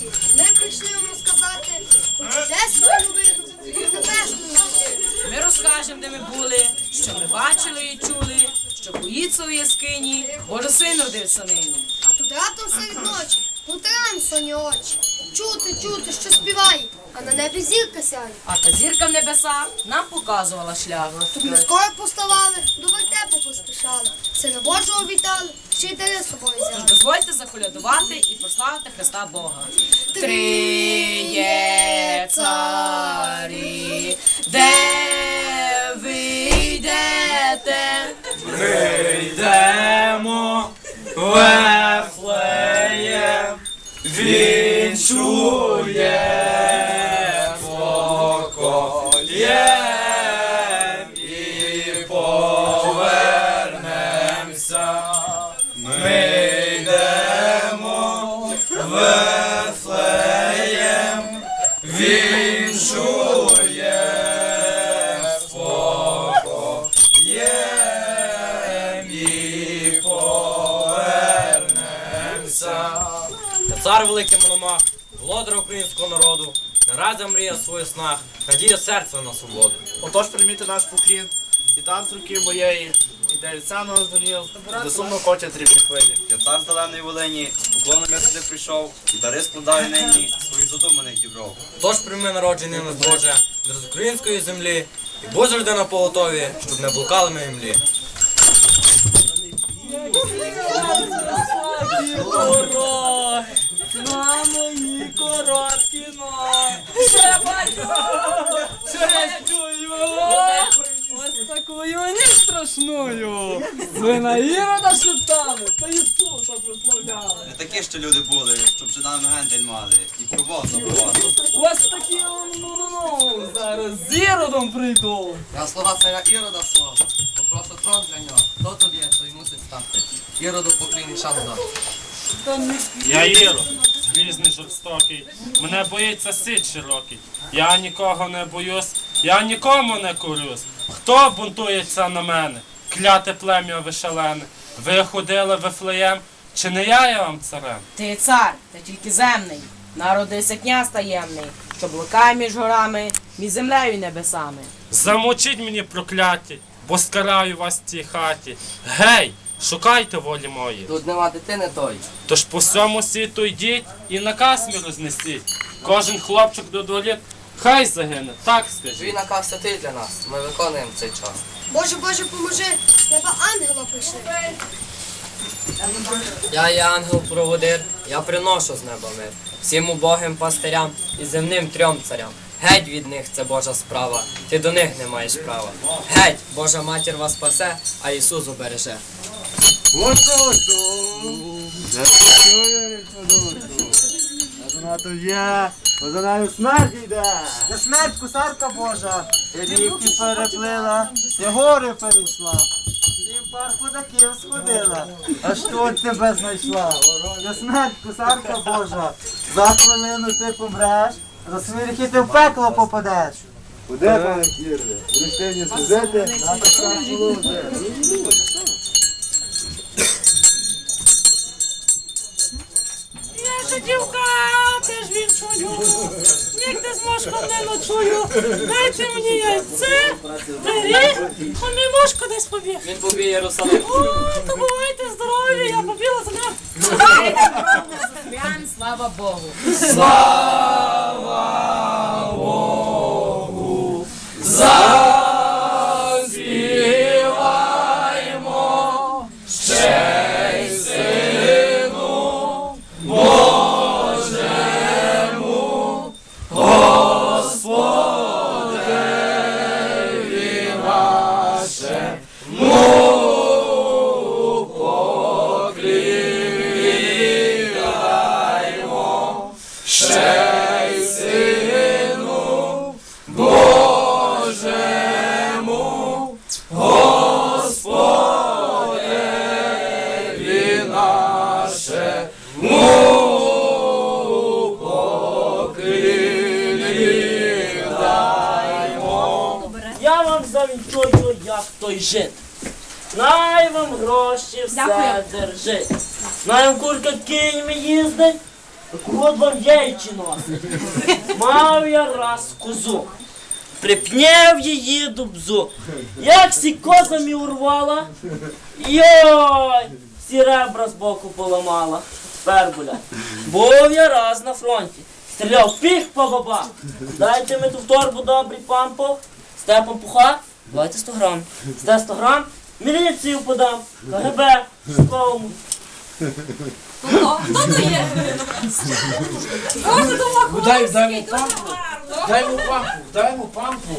світі. Ми прийшли вам сказати чесну новину і небесну новину. Ми розкажемо, де ми були, що ми бачили і чули, що боїться у яскині, Боже син родився нині. А туди то все ночі, плутаємо соні очі. Чути, чути, що співає, а на небі зірка сяє. А та зірка в небеса нам показувала шлях. Тут ми скоро поставали, до вертепу поспішали, сина Божого вітали й з собою взяли. Дозвольте заколядувати і прославити Христа Бога. Три є царі, де ви йдете? Йдемо Вефлеєм, він чує покоєм і. Чує покоєм і. Цар великий Мономах, володар українського народу, не радя мрія в своїх снах, надія серця на свободу. Отож прийміть наш поклін, і руки моєї, і де лиця на оздоніл, де сумно хвилі. Я цар зеленої Волині, поклоном я сюди прийшов, і дари складаю нині своїх задуманих дібров. Тож прийми народження нас Боже, з української землі, і будь завжди на поготові, щоб не блукали ми імлі. На мої короткі ноги. Я бачу? Я чую? Ось такою не страшною. Ви на Ірода шептали, та Ісуса прославляли. Не такі ще люди були, щоб вже нам гендель мали, і про Бог забували. Ось такі ну-ну-ну, зараз з Іродом прийду. Я слуга царя Ірода свого, попрошу трон для нього. Хто тут є, той мусить стати. Іроду поклін і шану дати. Я Іро, грізний жорстокий, мене боїться сить широкий. Я нікого не боюсь, я нікому не курюсь. Хто бунтується на мене? Кляте плем'я вишалене. Ви ходили в Вифлеєм, чи не я є вам царем? Ти цар, та тільки земний. Народився князь таємний, що блукає між горами, між землею і небесами. Замочіть мені прокляті, бо скараю вас в цій хаті. Гей, шукайте волі мої. Тут нема дитини той. Тож по всьому світу йдіть і наказ мій рознесіть. Кожен хлопчик до дворіт, хай загине, так Твій скажіть. наказ святий для нас. Ми виконуємо цей час. Боже, Боже, поможи, з неба ангела прийшли. Я є ангел-проводир, я приношу з неба мир. Всім убогим пастирям і земним трьом царям. Геть від них це Божа справа, ти до них не маєш права. Геть, Божа матір вас спасе, а Ісус убереже. Вона то є, бо за нею смерть йде. Я смерть кусарка Божа, я ріки переплила, я гори перейшла. Сім пар ходаків сходила, аж тут тебе знайшла. Я смерть кусарка Божа, за хвилину ти помреш, за свої гріхи ти в пекло попадеш. Куди, пане Кірне? Будеш мені служити? На так. Я теж він чую. Нігде з мошком не ночую. Дайте мені яйце, пиріг, а мій мошко десь побіг. Він побіг Єрусалим. О, то бувайте здорові, я побігла за ним. Богу. слава Богу. Я вам завінчую, як той жит. Най вам гроші все держить. Най вам курка кіньми їздить, кот вам яйчі носить. Мав я раз козу. припняв її до бзу. Як сі козамі урвала, йой, всі ребра з боку поламала. Тепер, блядь, був я раз на фронті. Стріляв піх по бабах. Дайте ми ту в торбу добрий пампо. Степом пуха, давайте 100 грам. Сте 100 грам, міліцію подам. КГБ, школу. No, no to no jest? Boże, to ma Daj, daj mu pampu, daj mu pampu, daj mu pampu.